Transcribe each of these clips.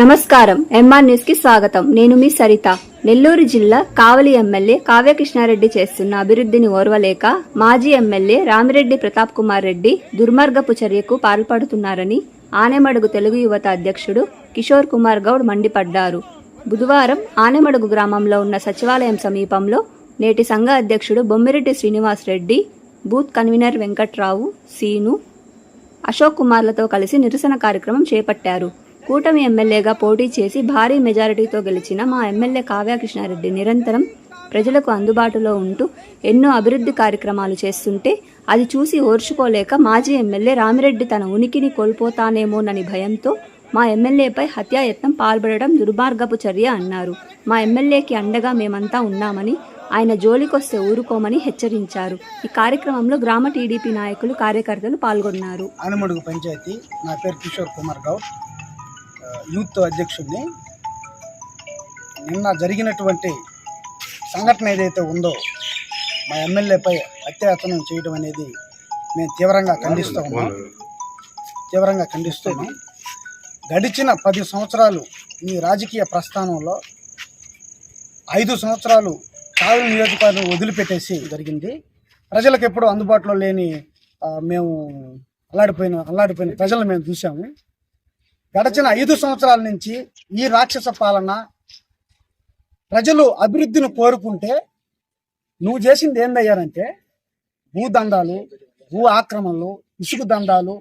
నమస్కారం. ఎంఆర్ న్యూస్కి స్వాగతం. నేను మీ సరిత. నెల్లూరు జిల్లా కావలి ఎమ్మెల్యే కావ్యకృష్ణారెడ్డి చేస్తున్న అభివృద్ధిని ఓర్వలేక మాజీ ఎమ్మెల్యే రామిరెడ్డి ప్రతాప్ కుమార్ రెడ్డి దుర్మార్గపు చర్యకు పాల్పడుతున్నారని ఆనెమడుగు తెలుగు యువత అధ్యక్షుడు కిషోర్ కుమార్ గౌడ్ మండిపడ్డారు. బుధవారం ఆనెమడుగు గ్రామంలో ఉన్న సచివాలయం సమీపంలో నేటి సంఘ అధ్యక్షుడు బొమ్మిరెడ్డి శ్రీనివాస్ రెడ్డి బూత్ కన్వీనర్ వెంకట్రావు సీను అశోక్ కుమార్లతో కలిసి నిరసన కార్యక్రమం చేపట్టారు. కూటమి ఎమ్మెల్యేగా పోటీ చేసి భారీ మెజారిటీతో గెలిచిన మా ఎమ్మెల్యే కావ్యకృష్ణారెడ్డి నిరంతరం ప్రజలకు అందుబాటులో ఉంటూ ఎన్నో అభివృద్ధి కార్యక్రమాలు చేస్తుంటే అది చూసి ఓర్చుకోలేక మాజీ ఎమ్మెల్యే రామిరెడ్డి తన ఉనికిని కోల్పోతానేమోనని భయంతో మా ఎమ్మెల్యేపై హత్యాయత్నం పాల్పడడం దుర్మార్గపు చర్య అన్నారు. మా ఎమ్మెల్యేకి అండగా మేమంతా ఉన్నామని ఆయన జోలికొస్తే ఊరుకోమని హెచ్చరించారు. ఈ కార్యక్రమంలో గ్రామ టీడీపీ నాయకులు కార్యకర్తలు పాల్గొన్నారు. ఆనమడుగు పంచాయతీ నా పేరు కిషోర్ కుమార్ గౌడ్. యూత్ అధ్యక్షుడిని. నిన్న జరిగినటువంటి సంఘటన ఏదైతే ఉందో మా ఎమ్మెల్యేపై అత్యాయత్నం చేయడం అనేది మేము తీవ్రంగా ఖండిస్తూ ఉన్నాం. తీవ్రంగా ఖండిస్తున్నాం గడిచిన పది సంవత్సరాలు ఈ రాజకీయ ప్రస్థానంలో ఐదు సంవత్సరాలు కావలి నియోజకవర్గం వదిలిపెట్టేసి జరిగింది. ప్రజలకు ఎప్పుడు అందుబాటులో లేని మేము అల్లాడిపోయిన అల్లాడిపోయిన ప్రజలను మేము చూసాము గడచిన ఐదు సంవత్సరాల నుంచి ఈ రాక్షస పాలన ప్రజలు అభివృద్ధిని కోరుకుంటే నువ్వు చేసింది ఏందయ్యారంటే భూదండాలు భూ ఆక్రమణలు ఇసుక దండాలు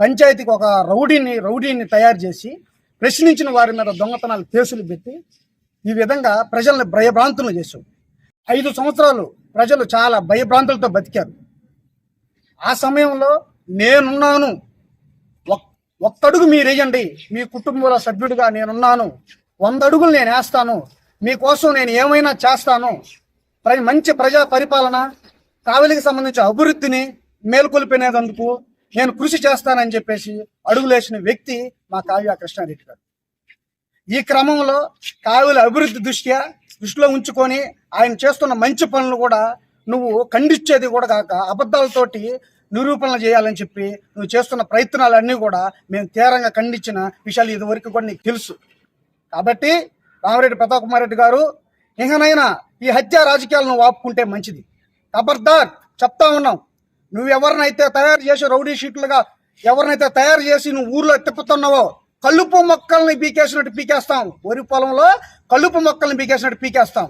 పంచాయతీకి ఒక రౌడీని రౌడీని తయారు చేసి ప్రశ్నించిన వారి మీద దొంగతనాలు కేసులు పెట్టి ఈ విధంగా ప్రజల్ని భయభ్రాంతులు చేశావు. ఐదు సంవత్సరాలు ప్రజలు చాలా భయభ్రాంతులతో బతికారు. ఆ సమయంలో నేనున్నాను ఒక్కడుగు మీరు వేయండి మీ కుటుంబంలో సభ్యుడిగా నేనున్నాను. వంద అడుగులు నేను వేస్తాను. మీకోసం నేను ఏమైనా చేస్తాను. ప్ర- మంచి ప్రజా పరిపాలన కావలికి సంబంధించిన అభివృద్ధిని మేల్కొల్పినందుకు నేను కృషి చేస్తానని చెప్పేసి అడుగులేసిన వ్యక్తి మా కావ్య కృష్ణారెడ్డి గారు. ఈ క్రమంలో కావ్యుల అభివృద్ధి దృష్ట్యా దృష్టిలో ఉంచుకొని ఆయన చేస్తున్న మంచి పనులు కూడా నువ్వు ఖండించేది కూడా కాక అబద్ధాలతోటి నిరూపణలు చేయాలని చెప్పి నువ్వు చేస్తున్న ప్రయత్నాలన్నీ కూడా మేము తీవ్రంగా ఖండించిన విషయాలు ఇదివరకు కూడా నీకు తెలుసు. కాబట్టి రామరెడ్డి ప్రతాప్ కుమార్ రెడ్డి గారు ఇంకనైనా ఈ హత్య రాజకీయాలను వాపుకుంటే ఆపుకుంటే మంచిది. ఖబర్దార్ చెప్తా ఉన్నాం. నువ్వు ఎవరినైతే తయారు చేసి రౌడీ షీట్లుగా ఎవరినైతే తయారు చేసి నువ్వు ఊర్లో తిప్పుతున్నావో కలుపు మొక్కల్ని పీకేసినట్టు పీకేస్తాం. వరి పొలంలో కలుపు మొక్కల్ని పీకేసినట్టు పీకేస్తాం.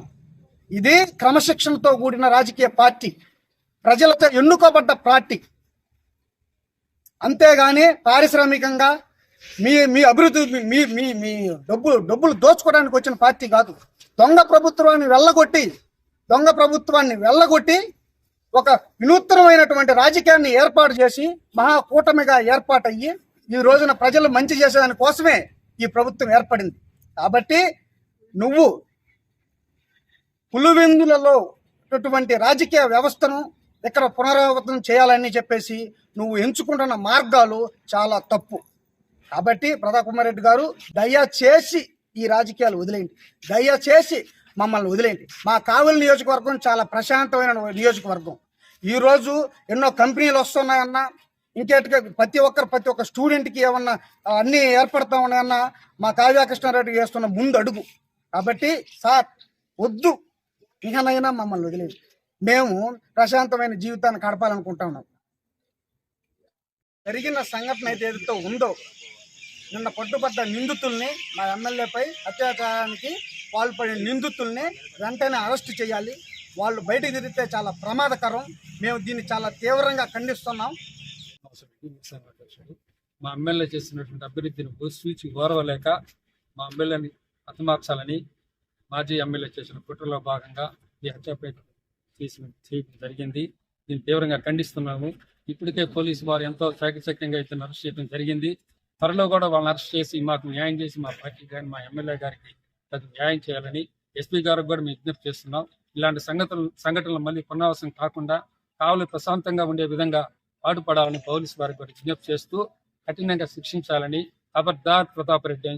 ఇది క్రమశిక్షణతో కూడిన రాజకీయ పార్టీ. ప్రజలతో ఎన్నుకోబడ్డ పార్టీ. అంతేగాని పారిశ్రామికంగా మీ మీ అభివృద్ధి మీ మీ మీ డబ్బులు డబ్బులు దోచుకోవడానికి వచ్చిన పార్టీ కాదు. దొంగ ప్రభుత్వాన్ని వెళ్ళగొట్టి దొంగ ప్రభుత్వాన్ని వెళ్ళగొట్టి ఒక వినూత్నమైనటువంటి రాజకీయాన్ని ఏర్పాటు చేసి మహాకూటమిగా ఏర్పాటయ్యి ఈ రోజున ప్రజలు మంచి చేసేదాని కోసమే ఈ ప్రభుత్వం ఏర్పడింది. కాబట్టి నువ్వు పులివెందులలో రాజకీయ వ్యవస్థను ఇక్కడ పునరావృతం చేయాలని చెప్పేసి నువ్వు ఎంచుకుంటున్న మార్గాలు చాలా తప్పు. కాబట్టి ప్రతాప్ కుమార్ రెడ్డి గారు దయచేసి ఈ రాజకీయాలు వదిలేయండి. దయచేసి మమ్మల్ని వదిలేయండి. మా కావలి నియోజకవర్గం చాలా ప్రశాంతమైన నియోజకవర్గం. ఈరోజు ఎన్నో కంపెనీలు వస్తున్నాయన్నా ఇంకేటిగా ప్రతి ఒక్కరు ప్రతి ఒక్క స్టూడెంట్కి ఏమన్నా అన్నీ ఏర్పడతా ఉన్నాయన్నా మా కావ్యాకృష్ణారెడ్డి చేస్తున్న ముందు అడుగు కాబట్టి సార్ వద్దు. ఇకనైనా మమ్మల్ని వదిలేదు మేము ప్రశాంతమైన జీవితాన్ని గడపాలనుకుంటున్నాం. జరిగిన సంఘటన అయితే ఏదైతే ఉందో నిన్న పట్టుబడ్డ నిందితుల్ని మా ఎమ్మెల్యేపై అత్యాచారానికి పాల్పడిన నిందితుల్ని వెంటనే అరెస్ట్ చేయాలి. వాళ్ళు బయటకు తిరిగితే చాలా ప్రమాదకరం. మేము దీన్ని చాలా తీవ్రంగా ఖండిస్తున్నాం. మా ఎమ్మెల్యే చేసినటువంటి అభివృద్ధిని సూచి ఓరవలేక మా ఎమ్మెల్యేని హతమార్చాలని మాజీ ఎమ్మెల్యే చేసిన కుట్రలో భాగంగా ఈ హత్యపై చేసిన చేయడం జరిగింది. దీన్ని తీవ్రంగా ఖండిస్తున్నాము. ఇప్పటికే పోలీసు వారు ఎంతో చాకచక్యంగా ఇతను అరెస్ట్ చేయడం జరిగింది. త్వరలో కూడా వాళ్ళని అరెస్ట్ చేసి మాకు న్యాయం చేసి మా పార్టీ కానీ మా ఎమ్మెల్యే గారికి తగు న్యాయం చేయాలని ఎస్పీ గారికి కూడా మేము విజ్ఞప్తి చేస్తున్నాం. ఇలాంటి సంఘటనలు సంఘటనలు మళ్ళీ పునరావసం కాకుండా కావలి ప్రశాంతంగా ఉండే విధంగా పాటుపడాలని పోలీసు వారికి కూడా విజ్ఞప్తి చేస్తూ కఠినంగా శిక్షించాలని ఖబర్దార్ ప్రతాప్ రెడ్డి